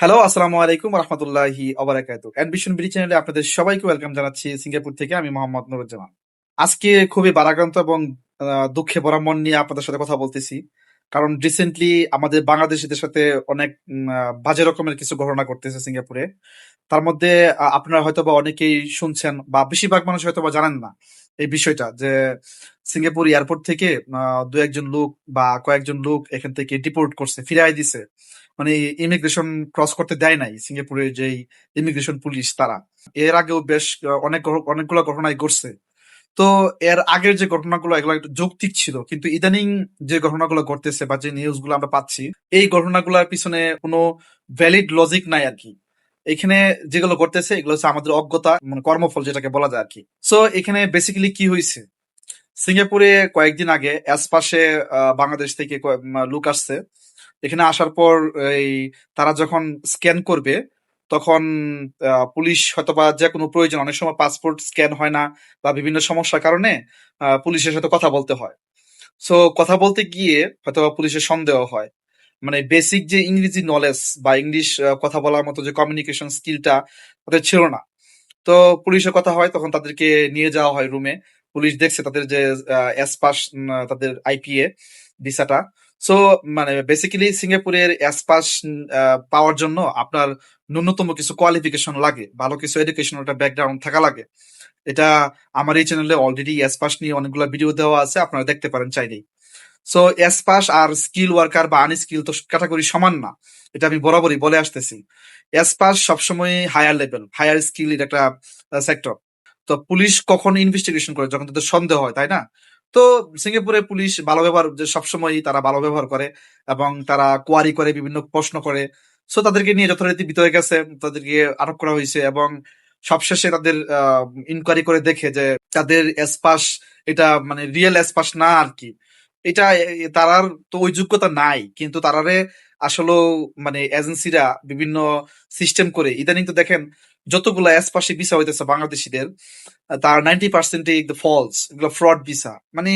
Hello, আসসালামু আলাইকুম রহমতুল্লাহি অবরাকাতু। অ্যাম্বিশন বিডি চ্যানেলে আপনাদের সবাইকে ওয়েলকাম জানাচ্ছি সিঙ্গাপুর থেকে আমি মোহাম্মদ নুরুজ্জামান। আজকে খুবই বারাক্রান্ত এবং দুঃখে ভরা মন নিয়ে আপনাদের সাথে কথা বলতেছি। কারণ রিসেন্টলি আমাদের বাংলাদেশীদের সাথে অনেক বাজে রকমের কিছু ঘটনা ঘটতেছে সিঙ্গাপুরে। তার মধ্যে আপনারা হয়তোবা অনেকেই শুনছেন বা বেশিরভাগ মানুষ হয়তো বা জানেন না এই বিষয়টা যে সিঙ্গাপুর এয়ারপোর্ট থেকে আ ২-১ লোক বা কয়েকজন লোক এখান থেকে ডিপোর্ট করছে, ফিরায় দিছে। মানে ইমিগ্রেশন ক্রস করতে দেয় নাই সিঙ্গাপুরের যে ইমিগ্রেশন পুলিশ তারা। এর আগেও বেশ অনেক অনেকগুলা ঘটনাই ঘটছে। তো এর আগের যে ঘটনাগুলো এগুলো একটু যৌক্তিক ছিল। কিন্তু ইদানিং যে ঘটনাগুলো ঘটতেছে বা যে নিউজগুলো আমরা পাচ্ছি, এই ঘটনাগুলোর পিছনে কোনো ভ্যালিড লজিক নাই আর কি এখানে যেগুলো ঘটতেছে এগুলো হচ্ছে আমাদের অজ্ঞতা মানে কর্মফল যেটাকে বলা যায় আর কি সো এখানে বেসিক্যালি কি হয়েছে সিঙ্গাপুরে কয়েকদিন আগে অ্যাসপাসে আ বাংলাদেশ থেকে লোক আসছে। এখানে আসার পর, এই, তারা যখন স্ক্যান করবে, তখন পুলিশ হয়তোবা যেকোনো প্রয়োজন, অনেক সময় পাসপোর্ট স্ক্যান হয় না বা বিভিন্ন সমস্যার কারণে পুলিশের সাথে কথা বলতে হয়। সো কথা বলতে গিয়ে হয়তোবা পুলিশের সন্দেহ হয়। মানে বেসিক যে ইংরেজি নলেজ বা ইংলিশ কথা বলার মতো যে কমিউনিকেশন স্কিলটা তাদের ছিল না। তো পুলিশের কথা হয়, তখন তাদেরকে নিয়ে যাওয়া হয় রুমে। পুলিশ দেখছে তাদের যে এসপাস তাদের আইপিএ ভিসাটা। সো মানে বেসিক্যালি সিঙ্গাপুরের আ পাওয়ার জন্য আপনার ন্যূনতম কিছু কোয়ালিফিকেশন লাগে। ভালো কিছু এডুকেশনাল একটা ব্যাকগ্রাউন্ড থাকা লাগে। এটা আমার এই চ্যানেলে অলরেডি এসপাস নিয়ে অনেকগুলো ভিডিও দেওয়া আছে। আপনারা দেখতে পারেন চাইলেই। সো এসপাস আর স্কিল ওয়ার্কার বা আনস্কিল তো ক্যাটাগরি সমান না। এটা আমি বরাবরই বলে আসতেছি। এসপাস সবসময় হায়ার লেভেল, হায়ার স্কিল এর একটা সেক্টর। তো পুলিশ কখন ইনভেস্টিগেশন করে? যখন তাদের সন্দেহ হয়, তাই না? তো সিঙ্গাপুরে পুলিশ ভালো ব্যবহার যে সবসময়ই তারা ভালো ব্যবহার করে এবং তারা কোয়ারি করে, বিভিন্ন প্রশ্ন করে। সো তাদেরকে নিয়ে যথারীতি ভিতরে গেছে, তাদেরকে আটক করা হইছে এবং সবশেষে তাদের ইনকোয়ারি করে দেখে যে তাদের এসপাস এটা মানে রিয়েল এসপাস না আরকি। এটা এ এ তারার তো ওই যোগ্যতা নাই। কিন্তু তারারে আসলেও মানে এজেন্সিরা বিভিন্ন সিস্টেম করে ইদানিং তো দেখেন যতগুলা এসপাসে ভিসা হইতেছে বাংলাদেশীদের তার 90% ই ফলস। এগুলো ফ্রড ভিসা। মানে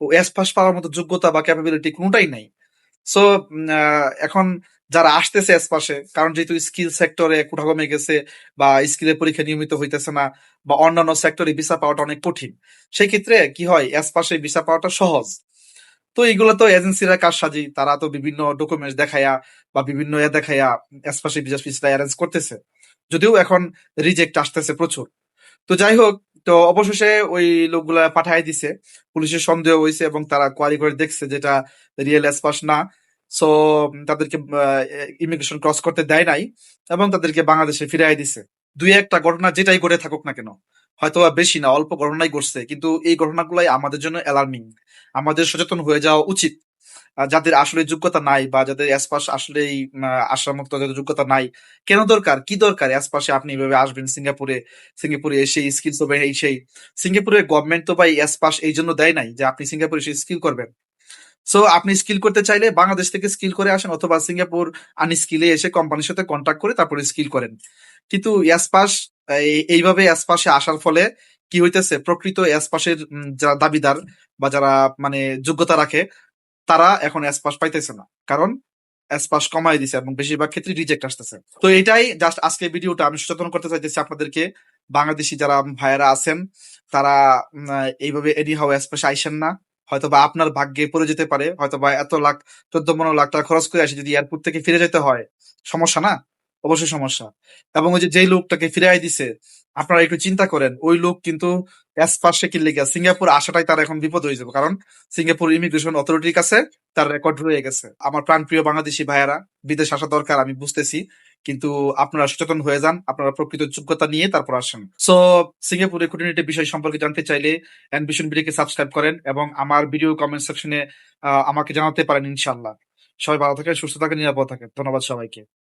এসপাস পাওয়ার মতো যোগ্যতা বা ক্যাপাবিলিটি কোনটাই নাই। সো এখন যারা আসতেছে এসপাসে কারণ যেহেতু স্কিল সেক্টরে কোঠা কমে গেছে বা স্কিলের পরীক্ষা নিয়মিত হইতেছে না বা অন্যান্য সেক্টরে ভিসা পাওয়াটা অনেক কঠিন। সেক্ষেত্রে কি হয় এসপাসে ভিসা পাওয়াটা সহজ। তো এগুলো তো এজেন্সিরা কাজ সাজি তারা তো বিভিন্ন ডকুমেন্টস দেখাইয়া বা বিভিন্ন ইয়ে দেখাইয়া এসপাসে ভিসা ফিসা এরেঞ্জ করতেছে। যদিও এখন রিজেক্ট আসতেছে প্রচুর। তো যাই হোক, তো অবশেষে ওই লোকগুলা পাঠায় দিছে। পুলিশের সন্দেহ হয়েছে এবং তারা কোয়ারি করে দেখছে যেটা রিয়েল এসপাস না। সো তাদেরকে ইমিগ্রেশন ক্রস করতে দেয় নাই এবং তাদেরকে বাংলাদেশে ফিরাইয়া দিছে। দুই একটা ঘটনা যেটাই করে থাকুক না কেন, হয়তো বেশি না অল্প ঘটনাই ঘটছে। কিন্তু এই ঘটনাগুলাই আমাদের জন্য অ্যালার্মিং। আমাদের সচেতন হয়ে যাওয়া উচিত। যাদের আসলে যোগ্যতা নাই বা যাদের এসপাস আসলেই আসার মতো যাদের যোগ্যতা নাই। কেন দরকার? কি দরকার এসপাসে আপনি এভাবে আসবেন সিঙ্গাপুরে, সিঙ্গাপুরে এসে স্কিল হবে এই সেই। সিঙ্গাপুরের গভর্নমেন্ট তো ভাই এই জন্য দেয় নাই যে আপনি সিঙ্গাপুরে এসে স্কিল করবেন। সো আপনি স্কিল করতে চাইলে বাংলাদেশ থেকে স্কিল করে আসেন অথবা সিঙ্গাপুর আনস্কিলে এসে কোম্পানির সাথে কন্ট্যাক্ট করে তারপরে স্কিল করেন। কিন্তু এই এইভাবে এসপাসে আসার ফলে কি হইতেছে? প্রকৃত উম যারা দাবিদার বা যারা মানে যোগ্যতা রাখে, তারা এখন অ্যাসপাস পাইতেছে না। কারণ অ্যাসপাস কমাই দিছে এবং বেশিরভাগ ক্ষেত্রে রিজেক্ট আসতেছে। তো এটাই জাস্ট আজকে ভিডিওটা আমি সচেতন করতে চাইতেছি আপনাদেরকে। বাংলাদেশি যারা ভাইয়েরা আছেন, তারা এইভাবে এডি হাও অ্যাসপাস আইসেন না। হয়তো বা আপনার ভাগ্যে পড়ে যেতে পারে। হয়তো বা এত লাখ ১৪-১৫ লাখ টাকা খরচ করে আসে যদি এয়ারপোর্ট থেকে ফিরে যেতে হয়, সমস্যা না? অবশ্যই সমস্যা। এবং ওই যে লোকটাকে ফিরাইয়া দিছে, আপনারা একটু চিন্তা করেন ওই লোক কিন্তু সিঙ্গাপুর আসাটাই তার এখন বিপদ হয়ে যাবে। কারণ সিঙ্গাপুর ইমিগ্রেশন অথরিটির কাছে তার রেকর্ড রয়ে গেছে। আমার প্রাণপ্রিয় বাংলাদেশী ভাইয়েরা, বিদেশ আসা দরকার আমি বুঝতেছি। কিন্তু আপনারা সচেতন হয়ে যান। আপনারা প্রকৃত যোগ্যতা নিয়ে তারপর আসেন। সো সিঙ্গাপুরের খুঁটিনাটি বিষয় সম্পর্কে জানতে চাইলে অ্যাম্বিশন বিডিকে সাবস্ক্রাইব করেন এবং আমার ভিডিও কমেন্ট সেকশনে আমাকে জানাতে পারেন ইনশাল্লাহ সবাই ভালো থাকেন, সুস্থ থাকেন, নিরাপদ থাকেন। ধন্যবাদ সবাইকে।